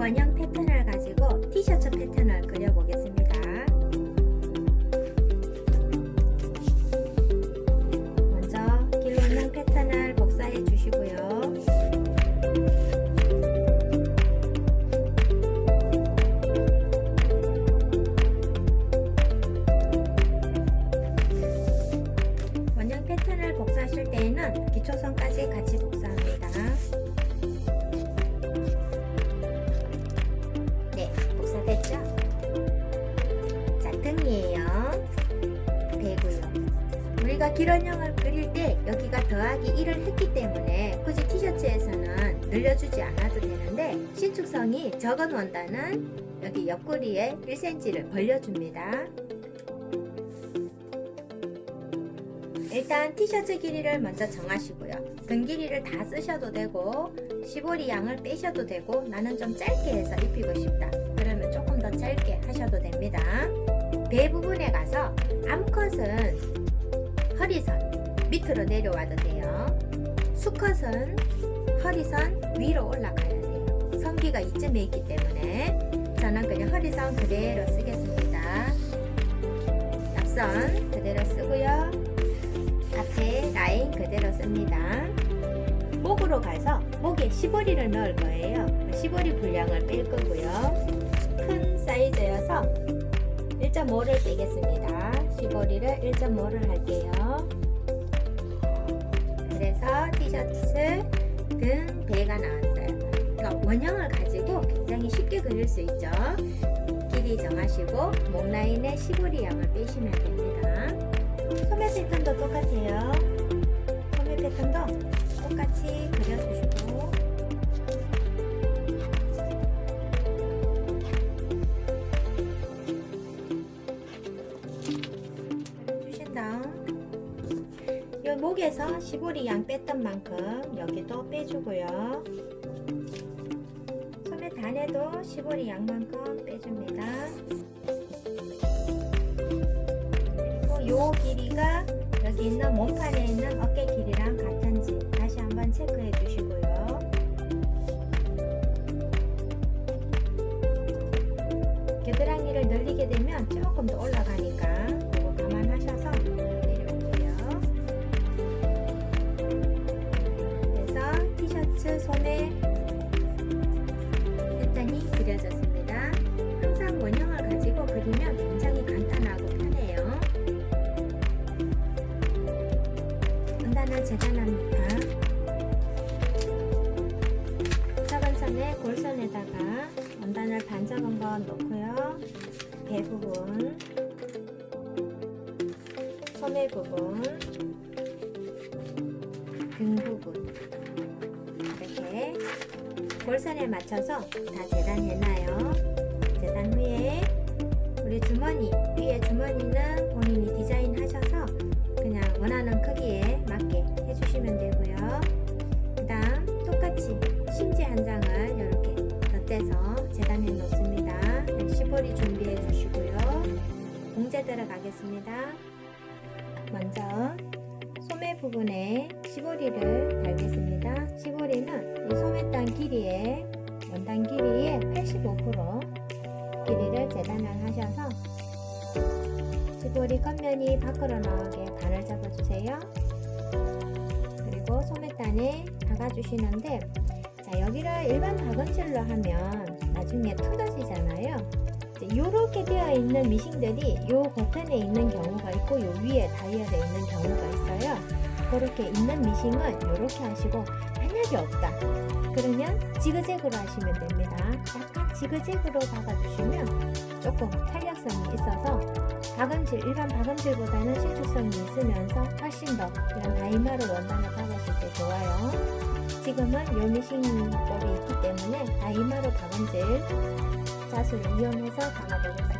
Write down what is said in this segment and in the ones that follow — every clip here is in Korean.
원형 패턴 기런형을 그릴 때 여기가 더하기 1을 했기 때문에 굳이 티셔츠에서는 늘려주지 않아도 되는데 신축성이 적은 원단은 여기 옆구리에 1cm를 벌려줍니다. 일단 티셔츠 길이를 먼저 정하시고요. 등 길이를 다 쓰셔도 되고 15리 양을 빼셔도 되고 나는 좀 짧게 해서 입히고 싶다. 그러면 조금 더 짧게 하셔도 됩니다. 배 부분에 가서 암컷은 허리선 밑으로 내려와도 돼요. 수컷은 허리선 위로 올라가야 돼요. 성기가 이쯤에 있기 때문에 저는 그냥 허리선 그대로 쓰겠습니다. 앞선 그대로 쓰고요. 앞에 라인 그대로 씁니다. 목으로 가서 목에 15리를 넣을 거예요. 15리 분량을 뺄 거고요. 큰 사이즈여서 1.5를 빼겠습니다. 15리를 1.5를 할게요. 그래서 티셔츠 등 배가 나왔어요. 그러니까 원형을 가지고 굉장히 쉽게 그릴 수 있죠. 길이 정하시고 목 라인에 15리 양을 빼시면 됩니다. 소매 패턴도 똑같아요. 소매 패턴도 똑같이 그려주시고 목에서 15리 양 뺐던 만큼 여기도 빼주고요. 소매 단에도 15리 양만큼 빼줍니다. 그리고 요 길이가 여기 있는 몸판에 있는 어깨 길이랑 같은지 다시 한번 체크해 주시고 등 부분 이렇게 골선에 맞춰서 다 재단해놔요. 재단 후에 우리 주머니 위에 주머니는 본인이 디자인하셔서 그냥 원하는 크기에 맞게 해주시면 되고요. 그 다음 똑같이 심지 한 장을 이렇게 덧대서 재단해 놓습니다. 15리 준비해 주시고요. 봉제 들어가겠습니다. 먼저 부분에 15리를 달겠습니다. 15리는 이 소매단 길이의 원단 길이의 85% 길이를 재단을 하셔서 15리 겉면이 밖으로 나오게 반을 잡아주세요. 그리고 소매단에 박아주시는데 자 여기를 일반 박음질로 하면 나중에 틀어지잖아요. 이렇게 되어 있는 미싱들이 요 버튼에 있는 경우가 있고 요 위에 다이얼에 있는 경우가 있어요. 그렇게 있는 미싱은 이렇게 하시고 만약에 없다. 그러면 지그재그로 하시면 됩니다. 약간 지그재그로 박아주시면 조금 탄력성이 있어서 박음질 일반 박음질보다는 신축성이 있으면서 훨씬 더 이런 다이마로 원단을 박았을 때 좋아요. 지금은 요 미싱법이 있기 때문에 다이마로 박음질 자수를 이용해서 박아보겠습니다.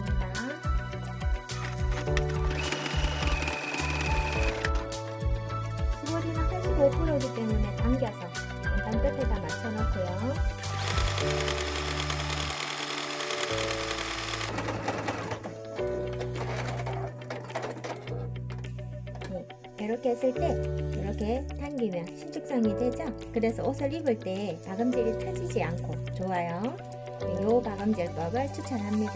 맞춰놓고요. 네, 이렇게 했을 때 이렇게 당기면 신축성이 되죠? 그래서 옷을 입을 때 박음질이 터지지 않고 좋아요. 요 박음질법을 추천합니다.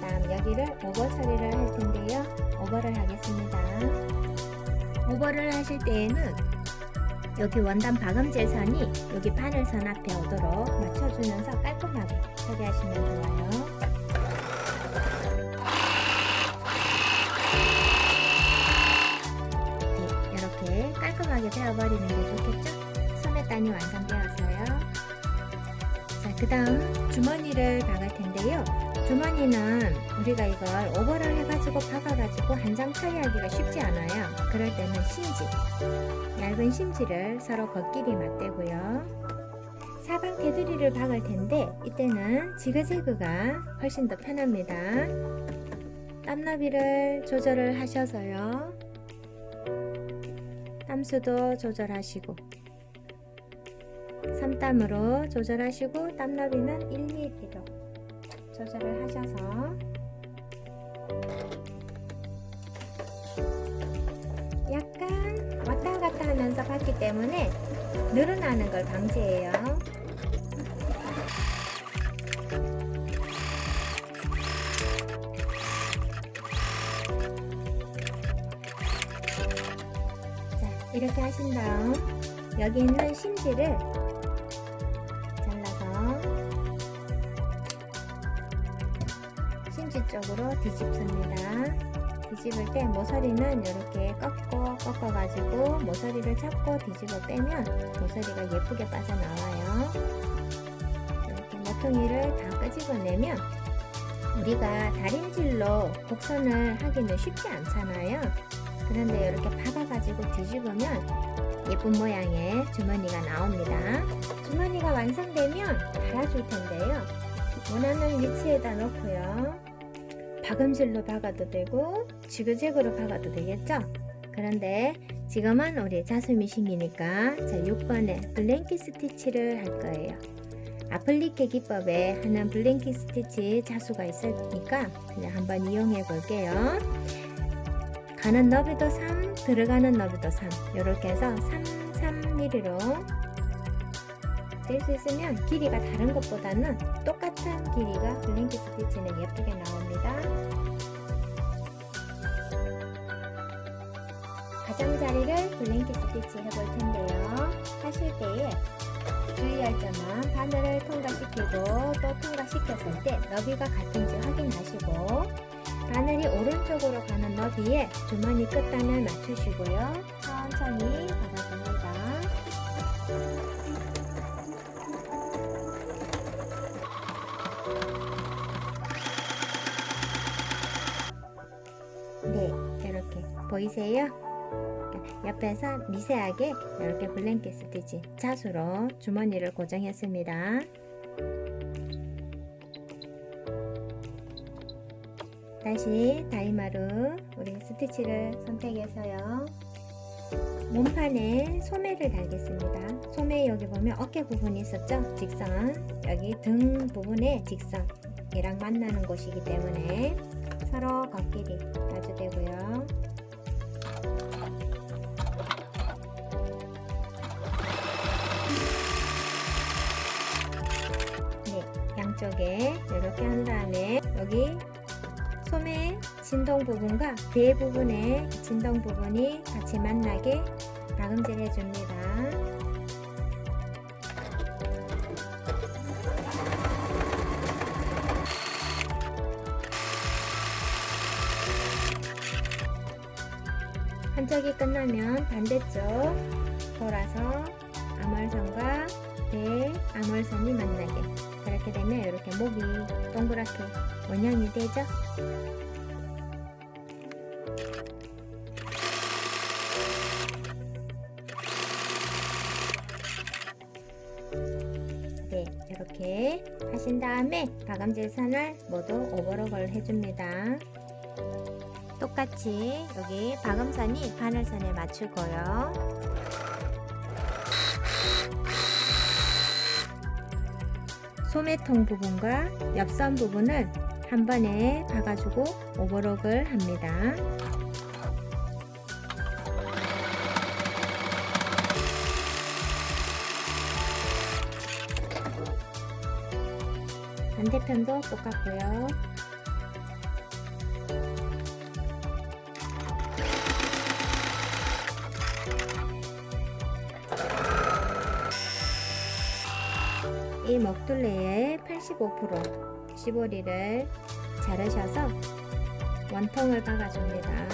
다음 여기를 오버 처리를 할 텐데요. 오버를 하겠습니다. 오버를 하실 때에는 여기 원단 박음질 선이 여기 바늘선 앞에 오도록 맞춰주면서 깔끔하게 처리하시면 좋아요. 네, 이렇게 깔끔하게 되어버리는 게 좋겠죠? 소매단이 완성되었어요. 자, 그 다음 주머니를 박을 텐데요. 주머니는 우리가 이걸 오버를 해가지고 박아가지고 한 장 처리하기가 쉽지 않아요. 그럴 때는 심지, 얇은 심지를 서로 겉길이 맞대고요. 사방 테두리를 박을 텐데 이때는 지그재그가 훨씬 더 편합니다. 땀너비를 조절을 하셔서요. 땀수도 조절하시고 삼땀으로 조절하시고 땀너비는 1mm도 조절을 하셔서 약간 왔다 갔다 하면서 봤기 때문에 늘어나는 걸 방지해요. 자, 이렇게 하신 다음 여기 있는 심지를 심지 쪽으로 뒤집습니다. 뒤집을 때 모서리는 이렇게 꺾고 꺾어가지고 모서리를 잡고 뒤집어 빼면 모서리가 예쁘게 빠져나와요. 이렇게 모퉁이를 다 끄집어내면 우리가 다림질로 곡선을 하기는 쉽지 않잖아요. 그런데 이렇게 박아가지고 뒤집으면 예쁜 모양의 주머니가 나옵니다. 주머니가 완성되면 달아줄 텐데요. 원하는 위치에다 놓고요. 박음질로 박아도 되고 지그재그로 박아도 되겠죠? 그런데 지금은 우리 자수미싱이니까 자 6번에 블랭킷 스티치를 할 거예요. 아플리케 기법에 하는 블랭킷 스티치 자수가 있으니까 그냥 한번 이용해 볼게요. 가는 너비도 3, 들어가는 너비도 3 이렇게 해서 3, 3mm로 될 수 있으면 길이가 다른 것보다는 똑같은 길이가 블랭킷 스티치는 예쁘게 나옵니다. 가장자리를 블랭킷 스티치 해볼 텐데요. 하실 때에 주의할 점은 바늘을 통과시키고 또 통과시켰을 때 너비가 같은지 확인하시고 바늘이 오른쪽으로 가는 너비에 주머니 끝단을 맞추시고요. 천천히 박아줍니다. 보이세요? 옆에서 미세하게 이렇게 블랭킷 스티치 자수로 주머니를 고정했습니다. 다시 다이마루 우리 스티치를 선택해서요. 몸판에 소매를 달겠습니다. 소매 여기 보면 어깨 부분이 있었죠? 직선 여기 등 부분에 직선이랑 만나는 곳이기 때문에 서로 겉길이 마주되고요. 양쪽에 이렇게 한 다음에 여기 소매 진동 부분과 배 부분의 진동 부분이 같이 만나게 박음질 해줍니다. 한쪽이 끝나면 반대쪽 돌아서 암월선과 배 암월선이 만나게 그렇게 되면 이렇게 목이 동그랗게 원형이 되죠. 네, 이렇게 하신 다음에 박음질 선을 모두 오버로걸 해줍니다. 똑같이 여기 박음선이 바늘선에 맞추고요. 소매통 부분과 옆선 부분을 한 번에 박아주고 오버록을 합니다. 반대편도 똑같고요. 이 먹둘레의 85% 시보리를 자르셔서 원통을 박아줍니다.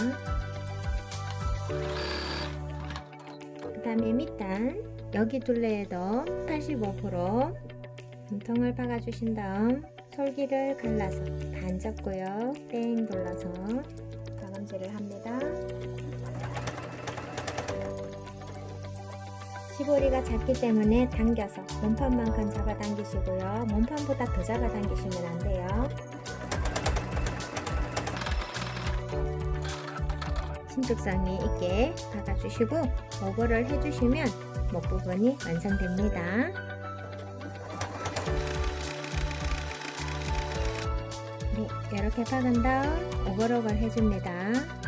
그 다음에 밑단 여기 둘레에도 85% 원통을 박아주신 다음 솔기를 갈라서 반 접고요. 땡 눌러서 박음질을 합니다. 시보리가 작기 때문에 당겨서 몸판만큼 잡아당기시고요. 몸판보다 더 잡아당기시면 안 돼요. 신축성이 있게 박아주시고 오버를 해주시면 목 부분이 완성됩니다. 네, 이렇게 박은 다음 오버록을 해줍니다.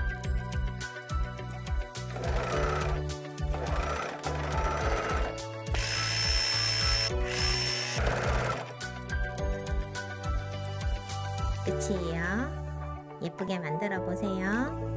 예쁘게 만들어 보세요.